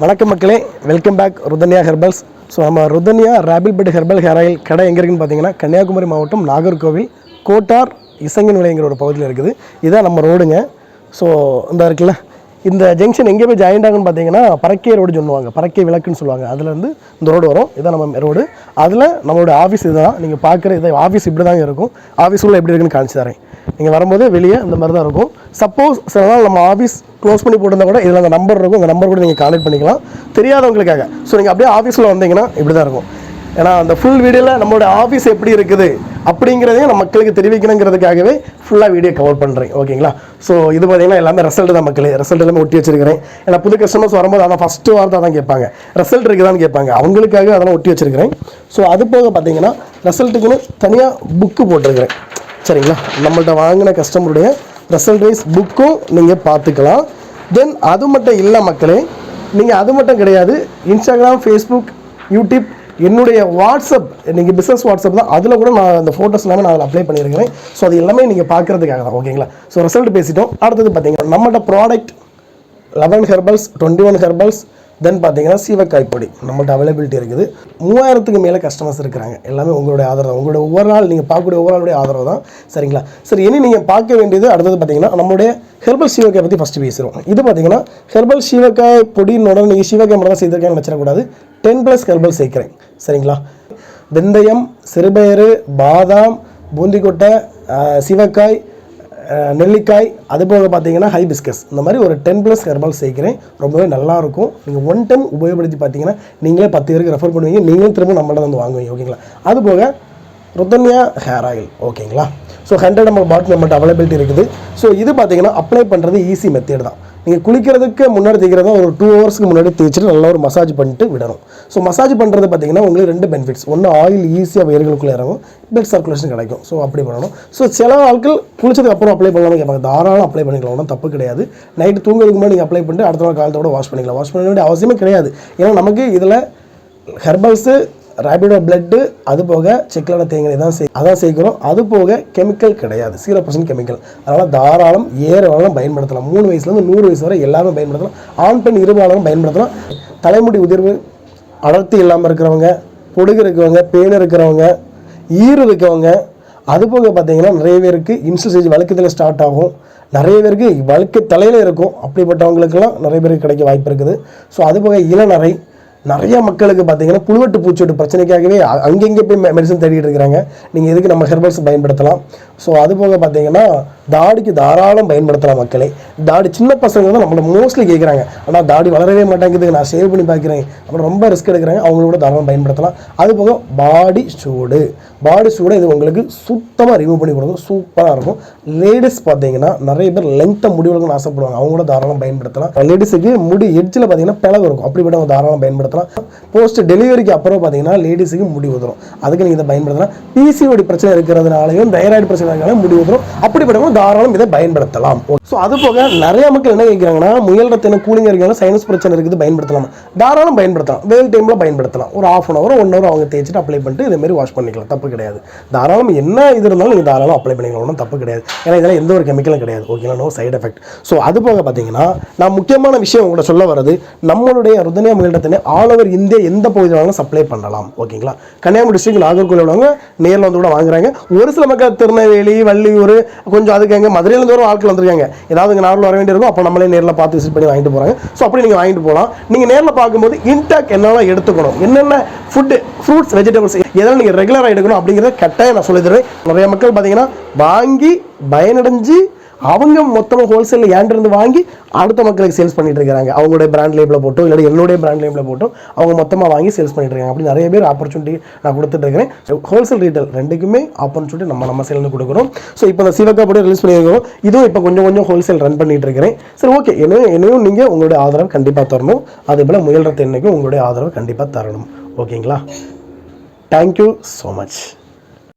வணக்கம் மக்களே welcome back Ruthanya herbals so நம்ம ருதன்யா ரேபிள் பெட் ஹெர்பல் ஹேர் ஆயில் கடை எங்கே இருக்குன்னு பார்த்தீங்கன்னா கன்னியாகுமரி மாவட்டம் நாகர்கோவில் கோட்டார் இசங்கன் விலைங்கிற ஒரு பகுதியில் இருக்குது. இதான் நம்ம ரோடுங்க ஸோ இந்த இருக்குல்ல இந்த ஜங்ஷன் எங்கே போய் ஜாயிண்ட் ஆகுன்னு பார்த்தீங்கன்னா பறக்கை ரோடு சொல்லுவாங்க. பறக்கை விளக்குன்னு சொல்லுவாங்க. அதுலேருந்து இந்த ரோடு வரும். இதான் நம்ம ரோடு அதில் நம்மளோட ஆஃபீஸ் இதுதான். நீங்கள் பார்க்குற இதை ஆஃபீஸ் இப்படி தாங்க இருக்கும். ஆஃபீஸ் உள்ள எப்படி இருக்குன்னு காமிச்சு தரேன். நீங்கள் வரும்போது வெளியே இந்த மாதிரி தான் இருக்கும். சப்போஸ் சில நாள் நம்ம ஆஃபீஸ் க்ளோஸ் பண்ணி போட்டிருந்தா கூட இதில் அந்த நம்பர் இருக்கும். அந்த நம்பர் கூட நீங்கள் கான்டெக்ட் பண்ணிக்கலாம். தெரியாதவங்களுக்காக. ஸோ நீங்கள் அப்படியே ஆஃபீஸில் வந்தீங்கன்னா இப்படி தான் இருக்கும். ஏன்னா அந்த ஃபுல் வீடியோவில் நம்மளோட ஆஃபீஸ் எப்படி இருக்குது அப்படிங்கிறதையும் நம்ம மக்களுக்கு தெரிவிக்கணுங்கிறதுக்காகவே ஃபுல்லாக வீடியோ கவர் பண்ணுறேன் ஓகேங்களா ஸோ இது பார்த்தீங்கன்னா எல்லாமே ரிசல்ட் தான் மக்களே. ரிசல்ட் எல்லாமே ஒட்டி வச்சிருக்கிறேன். ஏன்னா புது கஸ்டமர்ஸ் வரும்போது அதான் ஃபஸ்ட்டு வார்த்தை தான் கேட்பாங்க. ரிசல்ட் இருக்குதான்னு கேட்பாங்க. அவங்களுக்காக அதெல்லாம் ஒட்டி வச்சிருக்கிறேன். ஸோ அது போக பார்த்தீங்கன்னா ரிசல்ட்டுக்குன்னு தனியாக புக்கு போட்டிருக்கிறேன். சரிங்களா? நம்மள்ட்ட வாங்கின கஸ்டமருடைய ரிசல்ட் வைஸ் புக்கும் நீங்கள் பார்த்துக்கலாம். தென் அது மட்டும் இல்லை மக்களே நீங்கள் அது மட்டும் கிடையாது. இன்ஸ்டாகிராம் ஃபேஸ்புக் யூடியூப் என்னுடைய வாட்ஸ்அப் நீங்கள் பிஸ்னஸ் வாட்ஸ்அப் தான். அதில் கூட நான் அந்த ஃபோட்டோஸ் எல்லாமே நான் அதில் அப்ளை பண்ணியிருக்கிறேன். ஸோ அது எல்லாமே நீங்கள் பார்க்குறதுக்காக தான் ஓகேங்களா ஸோ ரிசல்ட் பேசிட்டோம். அடுத்தது பார்த்தீங்கன்னா நம்மகிட்ட product eleven herbals twenty one herbals then பார்த்தீங்கன்னா சீவக்காய் பொடி. நம்மள்ட்ட அவைலபிலிட்டி இருக்குது. மூவாயிரத்துக்கு மேலே கஸ்டமர்ஸ் இருக்கிறாங்க. எல்லாமே உங்களுடைய ஆதரவு உங்களுடைய ஒவ்வொரு நாள் நீங்கள் பார்க்கக்கூடிய ஒவ்வொரு நாளுடைய ஆதரவு தான். சரிங்களா? சரி இனி நீங்கள் பார்க்க வேண்டியது அடுத்தது பார்த்தீங்கன்னா நம்மளுடைய ஹெர்பல் சீவக்காய் பற்றி ஃபஸ்ட்டு பேசுகிறோம் இது பார்த்தீங்கன்னா ஹெர்பல் சீவக்காய் பொடினோட நீங்கள் சீவக்காய் மட்டும் தான் செய்திருக்கேன்னு நினச்சிடக்கூடாது. டென் ப்ளஸ் ஹெர்பல் சேர்க்குறேன். சரிங்களா? வெந்தயம் சிறுபயறு பாதாம் பூந்திக்கொட்டை சிவக்காய் நெல்லிக்காய் அது போக பார்த்தீங்கன்னா ஹைபிஸ்கஸ் இந்த மாதிரி ஒரு டென் ப்ளஸ் ஹெர்பல் சேர்க்குறேன். ரொம்பவே நல்லாயிருக்கும். நீங்கள் ஒன் டைம் உபயோகப்படுத்தி பார்த்தீங்கன்னா நீங்களே பத்து பேருக்கு ரெஃபர் பண்ணுவீங்க. நீங்களும் திரும்ப நம்மள்ட்ட வந்து வாங்குவீங்க ஓகேங்களா அது போக ருத்தன்யா ஹேர் ஆயில் ஓகேங்களா ஸோ ஹண்ட்ரட் நம்ம பாட்டில் நம்மகிட்ட அவைலபிலிட்டி இருக்குது. ஸோ இது பார்த்தீங்கன்னா அப்ளை பண்ணுறது ஈஸி மெத்தேட் தான். நீங்கள் குளிக்கிறதுக்கு முன்னாடி தேய்க்கிறதா ஒரு டூ ஹவர்ஸ்க்கு முன்னாடி தேய்ச்சிட்டு நல்லா ஒரு மசாஜ் பண்ணிட்டு விடணும். ஸோ மசாஜ் பண்ணுறது பார்த்தீங்கன்னா உங்களுக்கு ரெண்டு பெனிஃபிட்ஸ் ஒன்று ஆயில் ஈஸியாக வயிறுகளுக்குள்ளே இறங்கும். பிளட் சர்க்குலேஷன் கிடைக்கும். ஸோ அப்படி பண்ணணும். ஸோ சில ஆட்கள் குளிச்சதுக்கு அப்புறம் அப்ளை பண்ணலாம்னு கேட்பாங்க. தாராளம் அப்ளை பண்ணிக்கலாம். ஒன்றும் தப்பு கிடையாது. நைட்டு தூங்குறதுக்கு முன்னாடி நீங்கள் அப்ளை பண்ணிட்டு அடுத்த நாள் காலத்தோட வாஷ் பண்ணிக்கலாம். வாஷ் பண்ண வேண்டிய அவசியமே கிடையாது. ஏன்னா நமக்கு இதில் ஹெர்பல்ஸு ரேபிடோ பிளட்டு அது போக செக்கிலான தேங்காய் தான் செய் அதான் சேர்க்கிறோம். அது போக கெமிக்கல் கிடையாது. ஜீரோ பர்சன்ட் கெமிக்கல் அதனால் தாராளம் ஏற பயன்படுத்தலாம். மூணு வயசுலேருந்து நூறு வயசு வரை எல்லாமே பயன்படுத்தலாம். ஆண் பெண் இருபாலும் பயன்படுத்தலாம். தலைமுடி உதிர்வு அடர்த்தி இல்லாமல் இருக்கிறவங்க பொடுகு இருக்கிறவங்க பேன் இருக்கிறவங்க ஈறு இருக்கவங்க அது போக பார்த்தீங்கன்னா நிறைய பேருக்கு இன்சுசேஜ் வழக்கத்தில் ஸ்டார்ட் ஆகும். நிறைய பேருக்கு வழுக்கு தலையில் இருக்கும். அப்படிப்பட்டவங்களுக்கெல்லாம் நிறைய பேருக்கு கிடைக்க வாய்ப்பு இருக்குது. ஸோ அது போக இளநரை நிறைய மக்களுக்கு பார்த்தீங்கன்னா புழுவெட்டு பூச்சோட்டு பிரச்சனைக்காகவே அங்கங்கே போய் மெடிசன் தேடிட்டு இருக்கிறாங்க. நீங்கள் எதுக்கு நம்ம ஹெர்பல்ஸ் பயன்படுத்தலாம்? ஸோ அது போக பார்த்தீங்கன்னா தாடிக்கு தாராளம் பயன்படுத்தலாம் மக்களே. தாடி சின்ன பசங்க தான் நம்மளை மோஸ்ட்லி கேட்குறாங்க ஆனால் தாடி வளரவே மாட்டேங்குது நான் சேவ் பண்ணி பார்க்குறேன். அப்புறம் ரொம்ப ரிஸ்க் எடுக்கிறாங்க. அவங்களோட தாராளம் பயன்படுத்தலாம். அது போக பாடி சூடு. பாடி சூடை இது உங்களுக்கு சுத்தமாக ரிமூவ் பண்ணி கொடுக்கும். சூப்பராக இருக்கும். லேடிஸ் பார்த்தீங்கன்னா நிறைய பேர் லென்த்தை முடி வளர்க்கணும்னு ஆசைப்படுவாங்க. அவங்க கூட தாராளம் பயன்படுத்தலாம். லேடிஸுக்கு முடி எட்ஜில் பார்த்தீங்கன்னா பிளவு இருக்கும். அப்படிப்பட்டவங்க தாராளம் பயன்படுத்தலாம். போஸ்ட் டெலிவரிக்கு அப்புறம் பார்த்தீங்கன்னா லேடிஸுக்கு முடி உதிரும் அதுக்கு நீங்கள் இதை பயன்படுத்தலாம். பிசிஓடி பிரச்சனை இருக்கிறதுனாலையும் தைராய்டு பிரச்சனை இருக்கிறனாலும் முடி உதிரும் அப்படிப்பட்டவங்க தாராளம் இதை பயன்படுத்தலாம். ஸோ அது போக நிறைய மக்கள் என்ன கேட்குறாங்கன்னா முயல் ரத்தின கூலிங்க இருக்கிற சைனஸ் பிரச்சனை இருக்குது பயன்படுத்தலாம். தாராளம் பயன்படுத்தலாம். வெயில் டைமில் பயன்படுத்தலாம். ஒரு half an hour one hour அவங்க தேய்ச்சிட்டு அப்ளை பண்ணிட்டு இதே மாதிரி வாஷ் பண்ணிக்கலாம். தப்பு கிடையாது. தாராளம் என்ன இது இருந்தாலும் நீங்கள் தாராளம் அப்ளை பண்ணிக்கலாம். ஒன்றும் தப்பு கிடையாது. ஏன்னா இதெல்லாம் எந்த ஒரு கெமிக்கலும் கிடையாது. ஓகேங்களா நோ சைடு எஃபெக்ட் ஸோ அது போக பார்த்தீங்கன்னா நான் முக்கியமான விஷயம் உங்களை சொல்ல வர்றது நம்மளுடைய ருதனியா முயல்டத்தினை ஆல் ஓவர் இந்தியா எந்த பகுதியில் சப்ளை பண்ணலாம். ஓகேங்களா கன்னியாகுமரி டிஸ்ட்ரிக்ட் நாகர்கோவில் உள்ளவங்க நேரில் வந்து கூட வாங்குறாங்க. ஒரு சில மக்கள் திருநெல்வேலி வள்ளியூர் கொஞ்சம் அதுக்கு எங்கே மதுரையிலேருந்து தூரம் ஆட்கள் வந்திருக்காங்க. ஏதாவது இங்கே நார்மல் வர வேண்டியிருக்கும். அப்போ நம்மளே நேரில் பார்த்து விசிட் பண்ணி வாங்கிட்டு போகிறாங்க ஸோ அப்படி நீங்கள் வாங்கிட்டு போகலாம் நீங்கள் நேரில் பார்க்கும்போது இன்டாக் என்னெல்லாம் எடுத்துக்கணும்? என்னென்ன ஃபுட்டு ஃப்ரூட்ஸ் வெஜிடபிள்ஸ் எதெல்லாம் நீங்கள் ரெகுலராக எடுக்கணும் அப்படிங்கிறத கட்டாயம் நான் சொல்லி தருவேன். நிறைய மக்கள் பார்த்தீங்கன்னா வாங்கி பயனடைஞ்சு அவங்க மொத்தமாக ஹோல்சேலில் ஏன்டிருந்து வாங்கி அடுத்த மக்களுக்கு சேல்ஸ் பண்ணிட்டு இருக்காங்க அவங்களுடைய பிராண்ட் லேபில் போட்டோ இல்லை என்னுடைய பிராண்ட் லேபில் போட்டோ அவங்க மொத்தமாக வாங்கி சேல்ஸ் பண்ணிட்டு இருக்காங்க. அப்படி நிறைய பேர் ஆப்பர்ச்சுனிட்டி நான் கொடுத்துட்டு இருக்கிறேன். ஹோல்சேல் ரீட்டைல் ரெண்டுக்குமே ஆப்பர்ச்சுனிட்டி நம்ம நம்ம சேர்ந்து கொடுக்குறோம். ஸோ இப்போ இந்த சிவக்கா போட்டு ரிலீஸ் பண்ணியிருக்கோம் இதுவும் இப்போ கொஞ்சம் கொஞ்சம் ஹோல்சேல் ரன் பண்ணிட்டு இருக்கிறேன். சரி ஓகே என்ன என்னையும் நீங்கள் உங்களுடைய ஆதரவு கண்டிப்பாக தரணும். அதே போல் முயல்ற தென்னைக்கும் உங்களுடைய ஆதரவு கண்டிப்பாக தரணும். ஓகேங்களா தேங்க்யூ ஸோ மச்